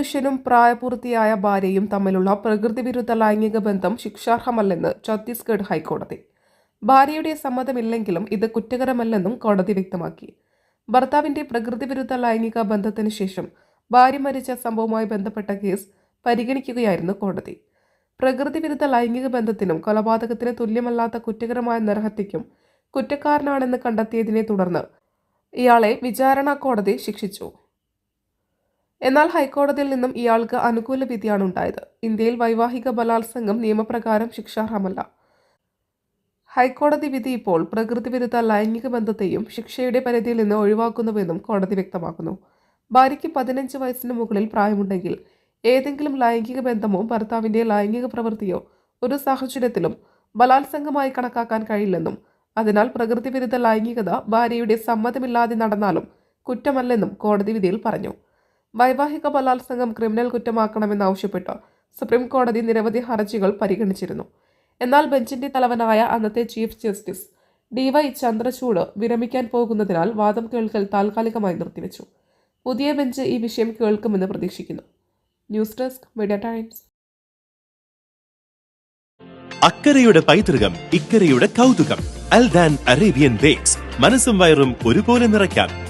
പുരുഷനും പ്രായപൂർത്തിയായ ഭാര്യയും തമ്മിലുള്ള പ്രകൃതിവിരുദ്ധ ലൈംഗിക ബന്ധം ശിക്ഷാർഹമല്ലെന്ന് ഛത്തീസ്ഗഡ് ഹൈക്കോടതി. ഭാര്യയുടെ സമ്മതമില്ലെങ്കിലും ഇത് കുറ്റകരമല്ലെന്നും കോടതി വ്യക്തമാക്കി. ഭർത്താവിന്റെ പ്രകൃതിവിരുദ്ധ ലൈംഗിക ബന്ധത്തിന് ശേഷം ഭാര്യ മരിച്ച സംഭവവുമായി ബന്ധപ്പെട്ട കേസ് പരിഗണിക്കുകയായിരുന്നു കോടതി. പ്രകൃതിവിരുദ്ധ ലൈംഗിക ബന്ധത്തിനും കൊലപാതകത്തിന് തുല്യമല്ലാത്ത കുറ്റകരമായ നരഹത്യയ്ക്കും കുറ്റക്കാരനാണെന്ന് കണ്ടെത്തിയതിനെ തുടർന്ന് ഇയാളെ വിചാരണ കോടതി ശിക്ഷിച്ചു. എന്നാൽ ഹൈക്കോടതിയിൽ നിന്നും ഇയാൾക്ക് അനുകൂല വിധിയാണ് ഉണ്ടായത്. ഇന്ത്യയിൽ വൈവാഹിക ബലാത്സംഗം നിയമപ്രകാരം ശിക്ഷാർഹമല്ല. ഹൈക്കോടതി വിധി ഇപ്പോൾ പ്രകൃതിവിരുദ്ധ ലൈംഗിക ബന്ധത്തെയും ശിക്ഷയുടെ പരിധിയിൽ നിന്ന് ഒഴിവാക്കുന്നുവെന്നും കോടതി വ്യക്തമാക്കുന്നു. ഭാര്യയ്ക്ക് പതിനഞ്ച് വയസ്സിന് മുകളിൽ പ്രായമുണ്ടെങ്കിൽ ഏതെങ്കിലും ലൈംഗിക ബന്ധമോ ഭർത്താവിന്റെ ലൈംഗിക പ്രവൃത്തിയോ ഒരു സാഹചര്യത്തിലും ബലാത്സംഗമായി കണക്കാക്കാൻ കഴിയില്ലെന്നും അതിനാൽ പ്രകൃതിവിരുദ്ധ ലൈംഗികത ഭാര്യയുടെ സമ്മതമില്ലാതെ നടന്നാലും കുറ്റമല്ലെന്നും കോടതി വിധിയിൽ പറഞ്ഞു. വൈവാഹിക ബലാത്സംഗം ക്രിമിനൽ കുറ്റമാക്കണമെന്നാവശ്യപ്പെട്ട് സുപ്രീം കോടതി നിരവധി ഹർജികൾ പരിഗണിച്ചിരുന്നു. എന്നാൽ ബെഞ്ചിന്റെ തലവനായ അന്നത്തെ chief justice D Y Chandrachud വിരമിക്കാൻ പോകുന്നതിനാൽ വാദം കേൾക്കൽ താൽക്കാലികമായി നിർത്തിവെച്ചു. പുതിയ ബെഞ്ച് ഈ വിഷയം കേൾക്കുമെന്ന് പ്രതീക്ഷിക്കുന്നു. News desk media times. അക്കരയുടെ പൈതൃകം ഇക്കരയുടെ കൗതുകം. Aldan Arabian bakes. മനസ്സും വയറും ഒരുപോലെ നിറയ്ക്കാം.